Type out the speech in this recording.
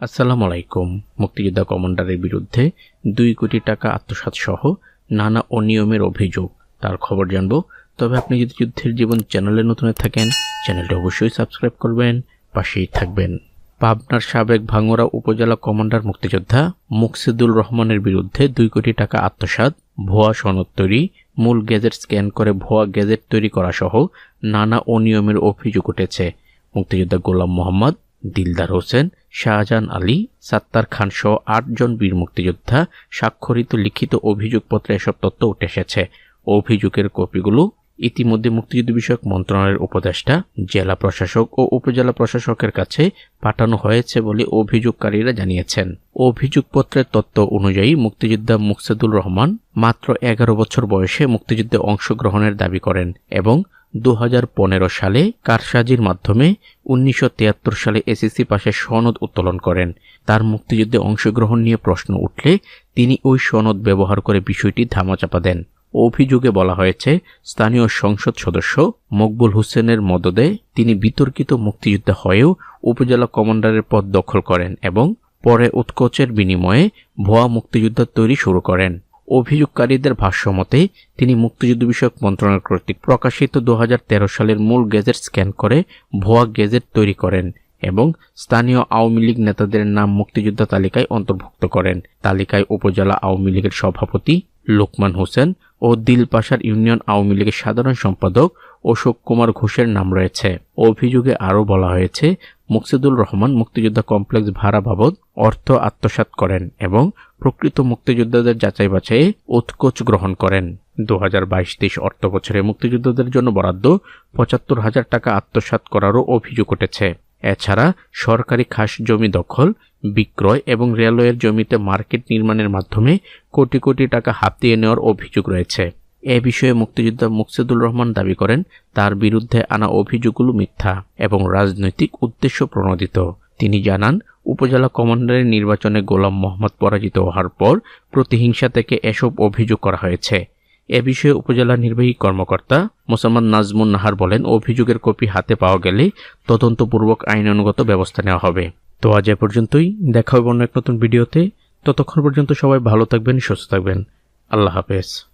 আসসালামু আলাইকুম মুক্তিযোদ্ধা কমান্ডারের বিরুদ্ধে দুই কোটি টাকা আত্মসাৎ সহ নানা অনিয়মের অভিযোগ। তার খবর জানব। তবে আপনি যদি যুদ্ধের জীবন চ্যানেলে নতুন থাকেন, চ্যানেলটি অবশ্যই সাবস্ক্রাইব করবেন, পাশেই থাকবেন। পাবনার সাবেক ভাঙ্গরা উপজেলা কমান্ডার মুক্তিযোদ্ধা মুকসিদুল রহমানের বিরুদ্ধে দুই কোটি টাকা আত্মসাৎ, ভুয়া সনদ তৈরি, মূল গেজেট স্ক্যান করে ভুয়া গেজেট তৈরি করা সহ নানা অনিয়মের অভিযোগ উঠেছে। মুক্তিযোদ্ধা গোলাম মোহাম্মদ দিলদার হোসেন, শাহজাহান আলী, সাত্তার খান সহ আটজন বীর মুক্তিযোদ্ধা স্বাক্ষরিত লিখিত অভিযোগপত্রে এসব তথ্য উঠে এসেছে। অভিযোগের কপিগুলো ইতিমধ্যে মুক্তিযুদ্ধ বিষয়ক মন্ত্রণালয়ের উপদেষ্টা, জেলা প্রশাসক ও উপজেলা প্রশাসকের কাছে পাঠানো হয়েছে বলে অভিযোগকারীরা জানিয়েছেন। অভিযোগপত্রের তথ্য অনুযায়ী মুক্তিযোদ্ধা মুকসেদুল রহমান মাত্র এগারো বছর বয়সে মুক্তিযুদ্ধে অংশগ্রহণের দাবি করেন এবং দু হাজার পনেরো সালে কারসাজির মাধ্যমে উনিশশো তিয়াত্তর সালে এসএসসি পাশে সনদ উত্তোলন করেন। তার মুক্তিযুদ্ধে অংশগ্রহণ নিয়ে প্রশ্ন উঠলে তিনি ওই সনদ ব্যবহার করে বিষয়টি ধামাচাপা দেন। অভিযোগে বলা হয়েছে, স্থানীয় সংসদ সদস্য মকবুল হোসেনের মদদে তিনি বিতর্কিত মুক্তিযোদ্ধা হয়েও উপজেলা কমান্ডারের পদ দখল করেন এবং পরে উৎকোচের বিনিময়ে ভুয়া মুক্তিযুদ্ধ তৈরি শুরু করেন। অভিযোগকারীদের ভাষ্যমতে, তিনি মুক্তিযুদ্ধ বিষয়ক মন্ত্রণালয় কর্তৃক প্রকাশিত দু হাজার তেরো সালের মূল গেজেট স্ক্যান করে ভুয়া গেজেট তৈরি করেন এবং স্থানীয় আওয়ামী লীগ নেতাদের নাম মুক্তিযোদ্ধা তালিকায় অন্তর্ভুক্ত করেন। তালিকায় উপজেলা আওয়ামী লীগের সভাপতি লোকমান হোসেন ও দিলপাশার ইউনিয়ন আওয়ামী লীগের সাধারণ সম্পাদক অশোক কুমার ঘোষের নাম রয়েছে। অভিযোগে আরও বলা হয়েছে, মুকসিদুল রহমান মুক্তিযোদ্ধা কমপ্লেক্স ভাড়া বাবদ অর্থ আত্মসাৎ করেন এবং প্রকৃত মুক্তিযোদ্ধাদের যাচাই বাছাইয়ে উৎকোচ গ্রহণ করেন। দু হাজার বাইশ তেইশ অর্থ বছরে মুক্তিযোদ্ধাদের জন্য বরাদ্দ পঁচাত্তর হাজার টাকা আত্মসাৎ করারও অভিযোগ উঠেছে। এছাড়া সরকারি খাস জমি দখল, বিক্রয় এবং রেলওয়ের জমিতে মার্কেট নির্মাণের মাধ্যমে কোটি কোটি টাকা হাতিয়ে নেওয়ার অভিযোগ রয়েছে। এ বিষয়ে মুক্তিযোদ্ধা মুকসিদুল রহমান দাবি করেন, তার বিরুদ্ধে আনা অভিযোগগুলো মিথ্যা এবং রাজনৈতিক উদ্দেশ্য প্রণোদিত। তিনি জানান, উপজেলা কমান্ডারের নির্বাচনে গোলাম মোহাম্মদ পরাজিত হওয়ার পর প্রতিহিংসা থেকে এসব অভিযোগ করা হয়েছে। এ বিষয়ে উপজেলা নির্বাহী কর্মকর্তা মোসাম্মদ নাজমুন নাহার বলেন, অভিযোগের কপি হাতে পাওয়া গেলে তদন্তপূর্বক আইনানুগত ব্যবস্থা নেওয়া হবে। তো আজ এ পর্যন্তই, দেখা হবে অন্য এক নতুন ভিডিওতে। ততক্ষণ পর্যন্ত সবাই ভালো থাকবেন, সুস্থ থাকবেন। আল্লাহ হাফেজ।